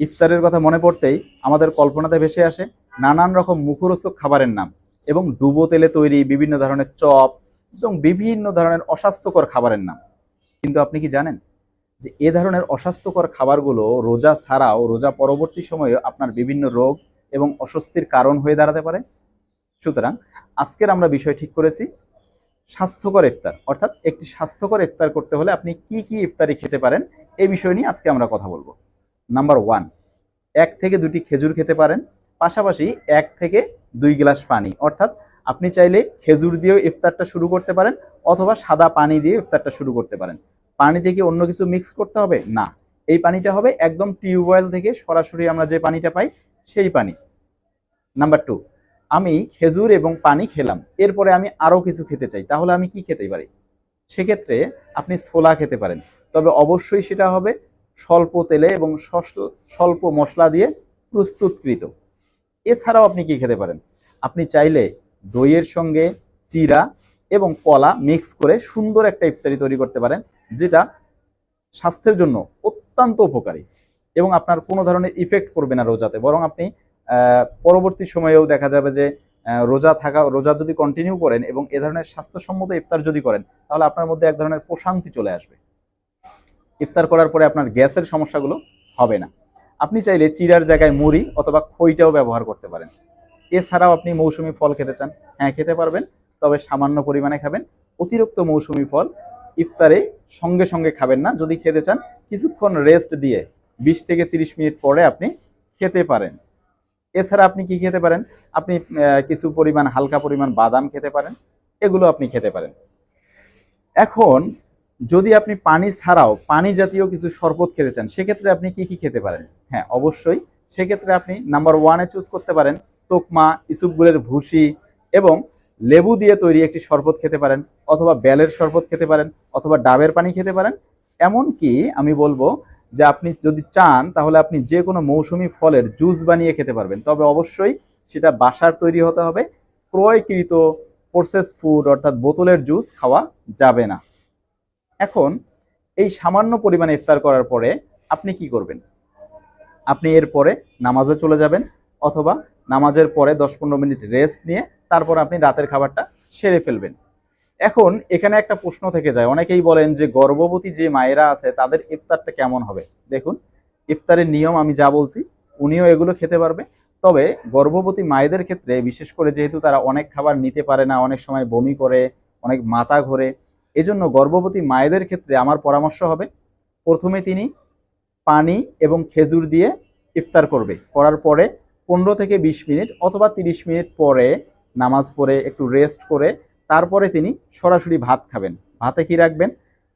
ইফতারের কথা মনে পড়তেই আমাদের কল্পনাতে ভেসে আসে নানান রকম মুখরোচক খাবারের নাম এবং ডুবো তেলে তৈরি বিভিন্ন ধরনের চপ এবং বিভিন্ন ধরনের অস্বাস্থ্যকর খাবারের নাম। কিন্তু আপনি কি জানেন যে এ ধরনের অস্বাস্থ্যকর খাবারগুলো রোজা ছাড়াও রোজা পরবর্তী সময়ে আপনার বিভিন্ন রোগ এবং অস্বস্তির কারণ হয়ে দাঁড়াতে পারে? সুতরাং আজকের আমরা বিষয় ঠিক করেছি, স্বাস্থ্যকর ইফতার। অর্থাৎ একটি স্বাস্থ্যকর ইফতার করতে হলে আপনি কি কি ইফতারি খেতে পারেন, এই বিষয় নিয়ে আজকে আমরা কথা বলব। নাম্বার ওয়ান, এক থেকে দুটি খেজুর খেতে পারেন, পাশাপাশি এক থেকে দুই গ্লাস পানি। অর্থাৎ আপনি চাইলে খেজুর দিয়েও ইফতারটা শুরু করতে পারেন অথবা সাদা পানি দিয়ে ইফতারটা শুরু করতে পারেন। পানি থেকে অন্য কিছু মিক্স করতে হবে? না। এই পানিটা হবে একদম টিউবওয়েল থেকে সরাসরি আমরা যে পানিটা পাই, সেই পানি। নাম্বার টু আমি খেজুর এবং পানি খেলাম। এরপরে আমি আরও কিছু খেতে চাই। তাহলে আমি কি খেতে পারি? সেক্ষেত্রে আপনি ছোলা খেতে পারেন। তবে অবশ্যই সেটা হবে স্বল্প তেলে এবং স্বল্প মশলা দিয়ে প্রস্তুতকৃত। এছাড়াও আপনি কি খেতে পারেন? আপনি চাইলে দইয়ের সঙ্গে চিরা এবং কলা মিক্স করে সুন্দর একটা ইফতারি তৈরি করতে পারেন, যেটা স্বাস্থ্যের জন্য অত্যন্ত উপকারী এবং আপনার কোনো ধরনের ইফেক্ট করবে না রোজাতে। বরং আপনি পরবর্তী সময়েও দেখা যাবে যে রোজা থাকা, রোজা যদি কন্টিনিউ করেন এবং এ ধরনের স্বাস্থ্যসম্মত ইফতার যদি করেন, তাহলে আপনার মধ্যে এক ধরনের প্রশান্তি চলে আসবে। ইফতার করার পরে আপনার গ্যাসের সমস্যাগুলো হবে না। আপনি চাইলে চিরার জায়গায় মুড়ি অথবা খইটাও ব্যবহার করতে পারেন। এছাড়াও আপনি মৌসুমি ফল খেতে চান হ্যাঁ খেতে পারবেন, তবে সামান্য পরিমাণে খাবেন। অতিরিক্ত মৌসুমি ফল ইফতারে সঙ্গে সঙ্গে খাবেন না। যদি খেতে চান, কিছুক্ষণ রেস্ট দিয়ে বিশ থেকে তিরিশ মিনিট পরে আপনি খেতে পারেন। এছাড়া আপনি কি খেতে পারেন? আপনি কিছু পরিমাণ, হালকা পরিমাণ বাদাম খেতে পারেন, এগুলো আপনি খেতে পারেন। এখন যদি আপনি পানি ছাড়াও পানি জাতীয় কিছু শরবত খেতে চান, সেক্ষেত্রে আপনি কি কি খেতে পারেন? হ্যাঁ অবশ্যই। সেক্ষেত্রে আপনি নাম্বার ওয়ানে চুজ করতে পারেন তোকমা ইসুপগুলের ভুসি এবং লেবু দিয়ে তৈরি একটি শরবত খেতে পারেন অথবা বেলের শরবত খেতে পারেন অথবা ডাবের পানি খেতে পারেন। এমনকি আমি বলব যে আপনি যদি চান, তাহলে আপনি যে কোনো মৌসুমি ফলের জুস বানিয়ে খেতে পারবেন। তবে অবশ্যই সেটা বাসার তৈরি হতে হবে। ক্রয়কৃত প্রসেস ফুড অর্থাৎ বোতলের জুস খাওয়া যাবে না। এখন এই সামান্য পরিমাণে ইফতার করার পরে আপনি কি করবেন? আপনি এরপরে নামাজে চলে যাবেন অথবা নামাজের পরে দশ পনেরো মিনিট রেস্ট নিয়ে তারপর আপনি রাতের খাবারটা সেরে ফেলবেন। এখন এখানে একটা প্রশ্ন থেকে যায়। অনেকেই বলেন যে গর্ভবতী যে মায়েরা আছে তাদের ইফতারটা কেমন হবে? দেখুন, ইফতারের নিয়ম আমি যা বলছি উনিও এগুলো খেতে পারবে। তবে গর্ভবতী মায়েদের ক্ষেত্রে বিশেষ করে যেহেতু তারা অনেক খাবার নিতে পারে না, অনেক সময় বমি করে, অনেক মাথা ঘোরে এজন্য গর্ভবতী মায়েদের ক্ষেত্রে আমার পরামর্শ হবে, প্রথমে তিনি পানি এবং খেজুর দিয়ে ইফতার করবে। করার পরে পনেরো থেকে বিশ মিনিট অথবা তিরিশ মিনিট পরে নামাজ পড়ে একটু রেস্ট করে তারপরে তিনি সরাসরি ভাত খাবেন। ভাতে কি রাখবেন?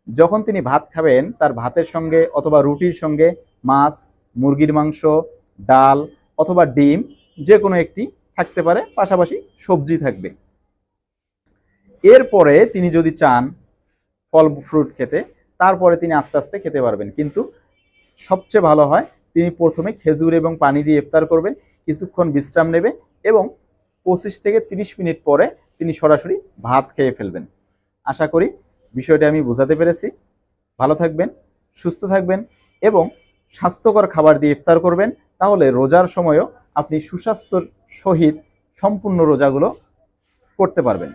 যখন তিনি ভাত খাবেন, তার ভাতের সঙ্গে অথবা রুটির সঙ্গে মাছ, মুরগির মাংস, ডাল অথবা ডিম যে কোনো একটি থাকতে পারে, পাশাপাশি সবজি থাকবে। এরপরে তিনি যদি চান ফল ফ্রুট খেতে, তারপরে তিনি আস্তে আস্তে খেতে পারবেন। কিন্তু সবচেয়ে ভালো হয়, তিনি প্রথমে খেজুর এবং পানি দিয়ে ইফতার করবেন, কিছুক্ষণ বিশ্রাম নেবে এবং পঁচিশ থেকে তিরিশ মিনিট পরে তিনি সরাসরি ভাত খেয়ে ফেলবেন। আশা করি বিষয়টা আমি বোঝাতে পেরেছি। ভালো থাকবেন, সুস্থ থাকবেন এবং স্বাস্থ্যকর খাবার দিয়ে ইফতার করবেন। তাহলে রোজার সময়ও আপনি সুস্বাস্থ্যর সহিত সম্পূর্ণ রোজাগুলো করতে পারবেন।